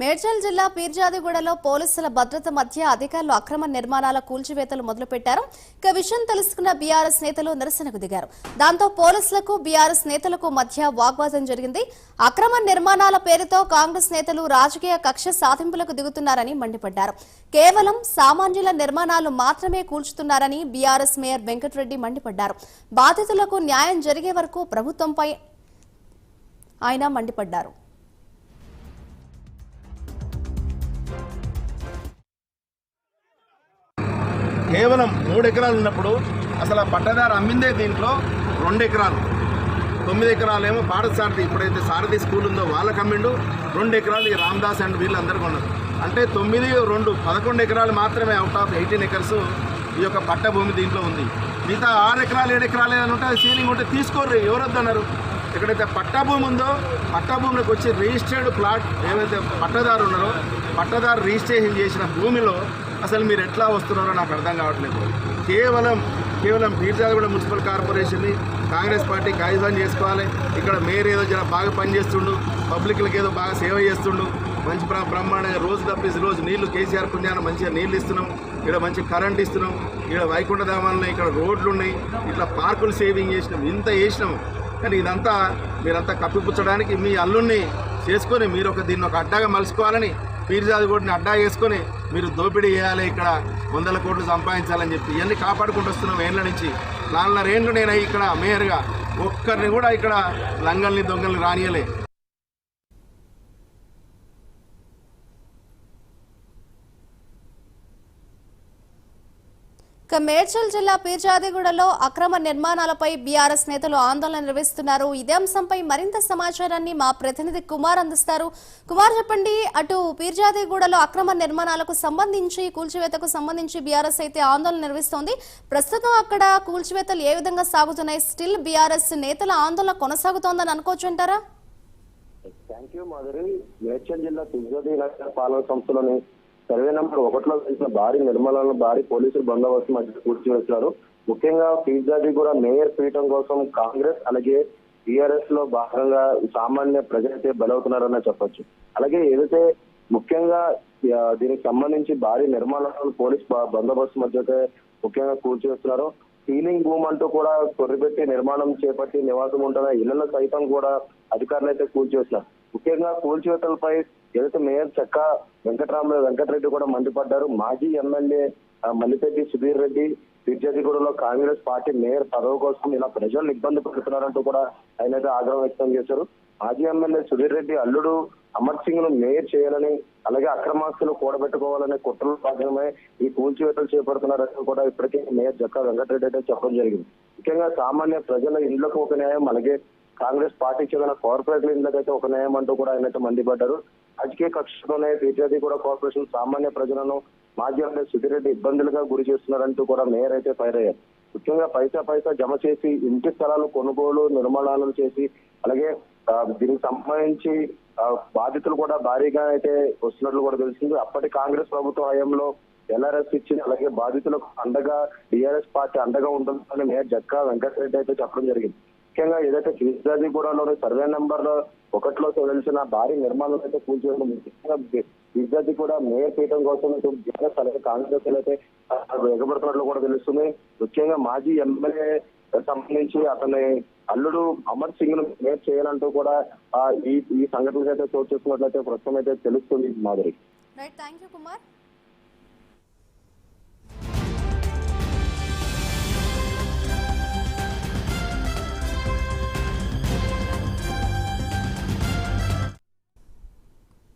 మేడ్చల్ జిల్లా పీర్జాదిగూడలో పోలీసుల భద్రత మధ్య అధికారులు అక్రమ నిర్మాణాల కూల్చివేతలు మొదలుపెట్టారు. ఇక విషయం తెలుసుకున్న బీఆర్ఎస్ నేతలు నిరసనకు దిగారు. దాంతో పోలీసులకు బీఆర్ఎస్ నేతలకు మధ్య వాగ్వాదం జరిగింది. అక్రమ నిర్మాణాల పేరుతో కాంగ్రెస్ నేతలు రాజకీయ కక్ష సాధింపులకు దిగుతున్నారని మండిపడ్డారు. కేవలం సామాన్యుల నిర్మాణాలు మాత్రమే కూల్చుతున్నారని బీఆర్ఎస్ మేయర్ వెంకటరెడ్డి మండిపడ్డారు. బాధితులకు న్యాయం జరిగే వరకు ప్రభుత్వంపై ఆయన మండిపడ్డారు. కేవలం మూడు ఎకరాలు ఉన్నప్పుడు అసలు ఆ పట్టదారు అమ్మిందే దీంట్లో రెండు ఎకరాలు. తొమ్మిది ఎకరాలేమో పాఠశారథి ఇప్పుడైతే సారథి స్కూల్ ఉందో వాళ్ళకి అమ్మిండు. రెండు ఎకరాలు ఈ రామ్దాస్ అండ్ వీళ్ళందరికీ ఉన్నారు అంటే తొమ్మిది రెండు పదకొండు ఎకరాలు మాత్రమే అవుట్ ఆఫ్ ఎయిటీన్ ఎకర్స్ ఈ యొక్క పట్ట భూమి దీంట్లో ఉంది. మిగతా ఆరు ఎకరాలు ఏడు ఎకరాలు ఏదైనా ఉంటే అది సీలింగ్ ఉంటే తీసుకోర్రి ఎవరొద్దన్నారు? ఎక్కడైతే పట్టా భూమి ఉందో పట్టా భూమిలోకి వచ్చి రిజిస్టర్డ్ ప్లాట్ ఏవైతే పట్టదారు ఉన్నారో పట్టదారు రిజిస్ట్రేషన్ చేసిన భూమిలో అసలు మీరు ఎట్లా వస్తున్నారో నాకు అర్థం కావట్లేదు. కేవలం కేవలం బీర్జాగూడ మున్సిపల్ కార్పొరేషన్ని కాంగ్రెస్ పార్టీ కాగితం చేసుకోవాలి. ఇక్కడ మేయర్ ఏదో జర బాగా పనిచేస్తుండు పబ్లిక్లకు ఏదో బాగా సేవ చేస్తుండు మంచి బ్రహ్మాండంగా రోజు తప్పేసి రోజు నీళ్ళు కేసీఆర్ పుణ్యాన్ని మంచిగా నీళ్ళు ఇస్తున్నాం ఇక్కడ మంచి కరెంట్ ఇస్తున్నాం ఇక్కడ వైకుంఠధామాలు ఉన్నాయి ఇక్కడ రోడ్లు ఉన్నాయి ఇట్లా పార్కులు సేవింగ్ చేసినాం ఇంత చేసినాం. కానీ ఇదంతా మీరంతా కప్పిపుచ్చడానికి మీ అల్లుణ్ణి చేసుకొని మీరు ఒక దీన్ని ఒక అడ్డాగా మలుచుకోవాలని పీర్జాది కోటిని అడ్డా వేసుకొని మీరు దోపిడీ చేయాలి ఇక్కడ వందల కోట్లు సంపాదించాలని చెప్పి ఇవన్నీ కాపాడుకుంటూ వస్తున్నాం ఏండ్ల నుంచి. నాలుగున్నర రేండ్లు నేను ఇక్కడ మేయర్గా ఒక్కరిని కూడా ఇక్కడ లంగల్ని దొంగల్ని రానియలే ఇక మేడ్చల్ జిల్లా పీర్జాదిగూడలో అక్రమ నిర్మాణాలపై బీఆర్ఎస్ నేతలు ఆందోళన నిర్వహిస్తున్నారు. ఇదే అంశంపై మరింత సమాచారాన్ని మా ప్రతినిధి కుమార్ అందిస్తారు. కుమార్ చెప్పండి అటు పీర్జాదిగూడలో అక్రమ నిర్మాణాలకు సంబంధించి కూల్చివేతకు సంబంధించి బీఆర్ఎస్ అయితే ఆందోళన నిర్వహిస్తోంది. ప్రస్తుతం అక్కడ కూల్చివేతలు ఏ విధంగా సాగుతున్నాయి? స్టిల్ బీఆర్ఎస్ నేతల ఆందోళన కొనసాగుతోందని అనుకోవచ్చు అంటారా? Thank you Madhuri. మేడ్చల్ జిల్లా పాలన సంస్థలోని సర్వే నెంబర్ ఒకటిలో చేసిన భారీ నిర్మలను భారీ పోలీసులు బందోబస్తు మధ్య కూర్చివేస్తున్నారు ముఖ్యంగా ఫీజాది కూడా మేయర్ పీఠం కోసం కాంగ్రెస్ అలాగే టీఆర్ఎస్లో భాగంగా సామాన్య ప్రజలైతే బలవుతున్నారనే చెప్పొచ్చు. అలాగే ఏదైతే ముఖ్యంగా దీనికి సంబంధించి భారీ నిర్మాణాలను పోలీస్ బందోబస్తు మధ్య ముఖ్యంగా కూర్చివేస్తున్నారు సీలింగ్ భూమ్ అంటూ కూడా కొర్రిపెట్టి నిర్మాణం చేపట్టి నివాసం ఉంటున్న ఇళ్ళలో సైతం కూడా అధికారులు అయితే కూల్చివేస్తున్నారు ముఖ్యంగా కూల్చివేతలపై ఏదైతే మేయర్ చక్క వెంకటరామరావు వెంకటరెడ్డి కూడా మండిపడ్డారు మాజీ ఎమ్మెల్యే మల్లిపెట్టి సుధీర్ రెడ్డి ఫిర్జాదిగూడలో కాంగ్రెస్ పార్టీ మేయర్ పదవి కోసం ఇలా ప్రజలను ఇబ్బంది పెడుతున్నారంటూ కూడా ఆయన అయితే ఆగ్రహం వ్యక్తం చేశారు. మాజీ ఎమ్మెల్యే సుధీర్ రెడ్డి అల్లుడు అమర్ సింగ్ను మేయర్ చేయాలని అలాగే అక్రమాస్తులు కూడబెట్టుకోవాలనే కుట్రలు భాగమే ఈ కూల్చివేతలు చేపడుతున్నారని కూడా ఇప్పటికే మేయర్ జక్కా వెంకటరెడ్డి అయితే చెప్పడం జరిగింది. ముఖ్యంగా సామాన్య ప్రజల ఇండ్లకు ఒక న్యాయం అలాగే కాంగ్రెస్ పార్టీకి చెందిన కార్పొరేట్ ఇండ్లకైతే ఒక న్యాయం అంటూ కూడా ఆయన అయితే మండిపడ్డారు. రాజకీయ కక్షతోనే బీజేపీ కూడా కార్పొరేషన్ సామాన్య ప్రజలను మాజీ ఎమ్మెల్యే సుధిరెడ్డి ఇబ్బందులుగా గురి చేస్తున్నారంటూ కూడా మేయర్ అయితే ఫైర్ అయ్యారు ముఖ్యంగా పైసా పైసా జమ చేసి ఇంటి స్థలాలు కొనుగోలు నిర్మాణాలు చేసి అలాగే దీనికి సంబంధించి బాధితులు కూడా భారీగా అయితే వస్తున్నట్లు కూడా తెలిసింది అప్పటి కాంగ్రెస్ ప్రభుత్వ హయాంలో ఎల్ఆర్ఎస్ ఇచ్చింది. అలాగే బాధితులకు అండగా టీఆర్ఎస్ పార్టీ అండగా ఉంటుందని మేయర్ జక్కా వెంకటరెడ్డి అయితే చెప్పడం జరిగింది. ముఖ్యంగా ఏదైతే ఫిర్జాదిగూడలోని సర్వే నెంబర్ ఒకటిలో తెలిసిన భారీ నిర్మాణం అయితే కూల్చేయడం ముఖ్యంగా ఫిర్జాది కూడా మేయర్ పీఠం కోసం ఇటు బీఆర్ఎస్ అలాగే కాంగ్రెస్ అయితే ఎగబడుతున్నట్లు కూడా తెలుస్తుంది ముఖ్యంగా మాజీ ఎమ్మెల్యే సంబంధించి అతని అల్లుడు అమర్ సింగ్ను మేయర్ చేయాలంటూ కూడా ఈ ఈ సంఘటనలు అయితే చోటు చేసుకున్నట్లయితే ప్రస్తుతం అయితే తెలుస్తుంది Madhuri right thank you Kumar